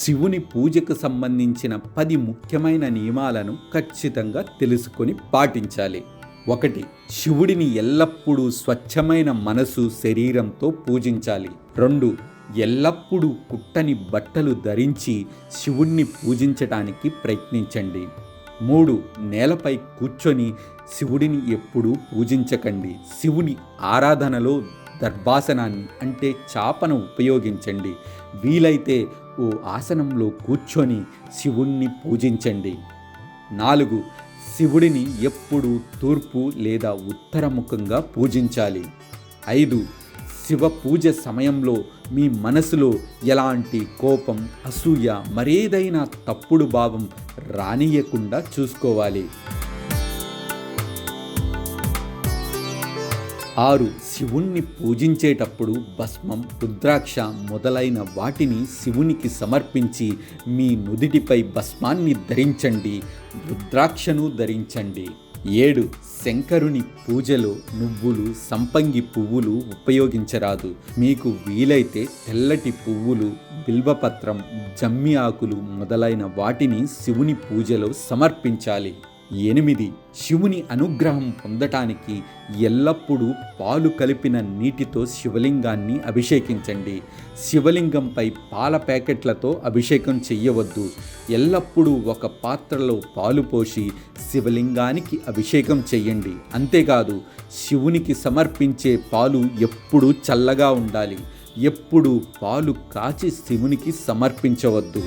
శివుని పూజకు సంబంధించిన పది ముఖ్యమైన నియమాలను ఖచ్చితంగా తెలుసుకొని పాటించాలి. ఒకటి శివుడిని ఎల్లప్పుడూ స్వచ్ఛమైన మనసు శరీరంతో పూజించాలి. రెండు ఎల్లప్పుడూ కుట్టని బట్టలు ధరించి శివుణ్ణి పూజించటానికి ప్రయత్నించండి. మూడు నేలపై కూర్చొని శివుడిని ఎప్పుడూ పూజించకండి. శివుని ఆరాధనలో దర్భాసనాన్ని అంటే చాపను ఉపయోగించండి. వీలైతే ఓ ఆసనంలో కూర్చొని శివుణ్ణి పూజించండి. నాలుగు శివుడిని ఎప్పుడూ తూర్పు లేదా ఉత్తరముఖంగా పూజించాలి. ఐదు శివ పూజ సమయంలో మీ మనసులో ఎలాంటి కోపం అసూయ మరేదైనా తప్పుడు భావం రానియకుండా చూసుకోవాలి. ఆరు శివుణ్ణి పూజించేటప్పుడు భస్మం రుద్రాక్ష మొదలైన వాటిని శివునికి సమర్పించి మీ నుదిటిపై భస్మాన్ని ధరించండి రుద్రాక్షను ధరించండి. ఏడు శంకరుని పూజలో నువ్వులు సంపంగి పువ్వులు ఉపయోగించరాదు. మీకు వీలైతే తెల్లటి పువ్వులు బిల్వపత్రం జమ్మి ఆకులు మొదలైన వాటిని శివుని పూజలో సమర్పించాలి. ఎనిమిది శివుని అనుగ్రహం పొందటానికి ఎల్లప్పుడూ పాలు కలిపిన నీటితో శివలింగాన్ని అభిషేకించండి. శివలింగంపై పాల ప్యాకెట్లతో అభిషేకం చెయ్యవద్దు. ఎల్లప్పుడూ ఒక పాత్రలో పాలు పోసి శివలింగానికి అభిషేకం చెయ్యండి. అంతేకాదు శివునికి సమర్పించే పాలు ఎప్పుడూ చల్లగా ఉండాలి. ఎప్పుడూ పాలు కాచి శివునికి సమర్పించవద్దు.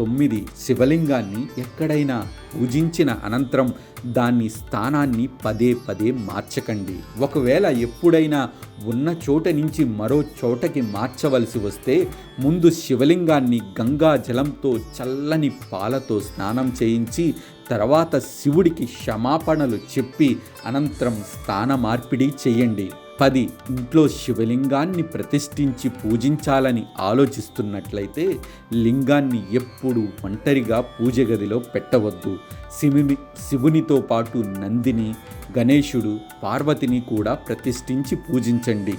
తొమ్మిది శివలింగాన్ని ఎక్కడైనా పూజించిన అనంతరం దాన్ని స్థానాన్ని పదే పదే మార్చకండి. ఒకవేళ ఎప్పుడైనా ఉన్న చోట నుంచి మరో చోటకి మార్చవలసి వస్తే ముందు శివలింగాన్ని గంగా జలంతో చల్లని పాలతో స్నానం చేయించి తర్వాత శివుడికి క్షమాపణలు చెప్పి అనంతరం స్థాన మార్పిడి చేయండి. పది ఇంట్లో శివలింగాన్ని ప్రతిష్ఠించి పూజించాలని ఆలోచిస్తున్నట్లయితే లింగాన్ని ఎప్పుడు ఒంటరిగా పూజ గదిలో పెట్టవద్దు. శివుని శివునితో పాటు నందిని గణేశుడు పార్వతిని కూడా ప్రతిష్ఠించి పూజించండి.